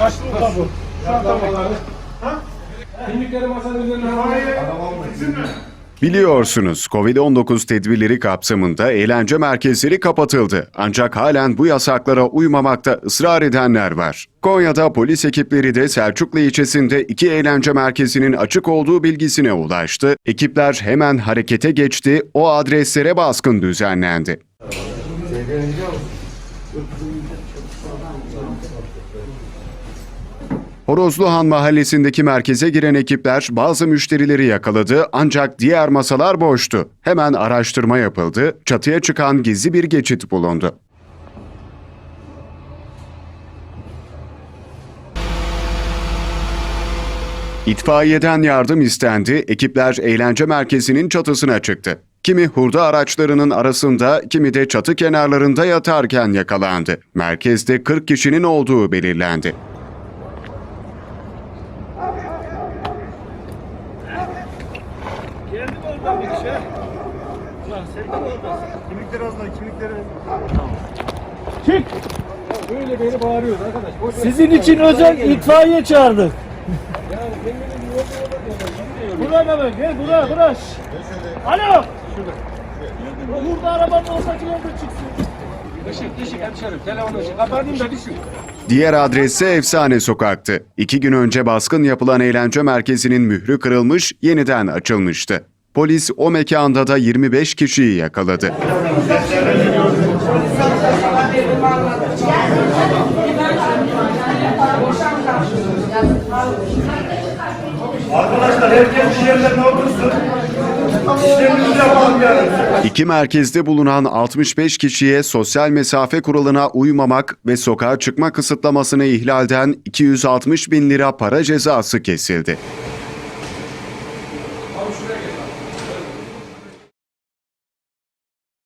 Açtım. Ha? Kimlikleri masanın üzerine mi? Biliyorsunuz Covid-19 tedbirleri kapsamında eğlence merkezleri kapatıldı. Ancak halen bu yasaklara uymamakta ısrar edenler var. Konya'da polis ekipleri de Selçuklu ilçesinde iki eğlence merkezinin açık olduğu bilgisine ulaştı. Ekipler hemen harekete geçti, o adreslere baskın düzenlendi. Horozluhan mahallesindeki merkeze giren ekipler bazı müşterileri yakaladı ancak diğer masalar boştu. Hemen araştırma yapıldı, çatıya çıkan gizli bir geçit bulundu. İtfaiyeden yardım istendi, ekipler eğlence merkezinin çatısına çıktı. Kimi hurda araçlarının arasında, kimi de çatı kenarlarında yatarken yakalandı. Merkezde 40 kişinin olduğu belirlendi. Geldi mi oradan bir kişi? Ulan sen de oradasın? Kimlikleri az daha kimlikleri. Çık! Böyle beni bağırıyoruz arkadaş. Boş ver. Sizin için özel itfaiye çağırdık. Yani kendini bir yolda Buraya bak gel buraya buraya. Alo. Burada arabanın oradaki yolda çıksın. Diğer adresi Efsane Sokak'tı. İki gün önce baskın yapılan eğlence merkezinin mührü kırılmış, yeniden açılmıştı. Polis o mekanda da 25 kişiyi yakaladı. Arkadaşlar herkes bir yerlerine otursun. İşlemimizi yapalım yani. İki merkezde bulunan 65 kişiye sosyal mesafe kuralına uymamak ve sokağa çıkma kısıtlamasını ihlalden 260 bin lira para cezası kesildi.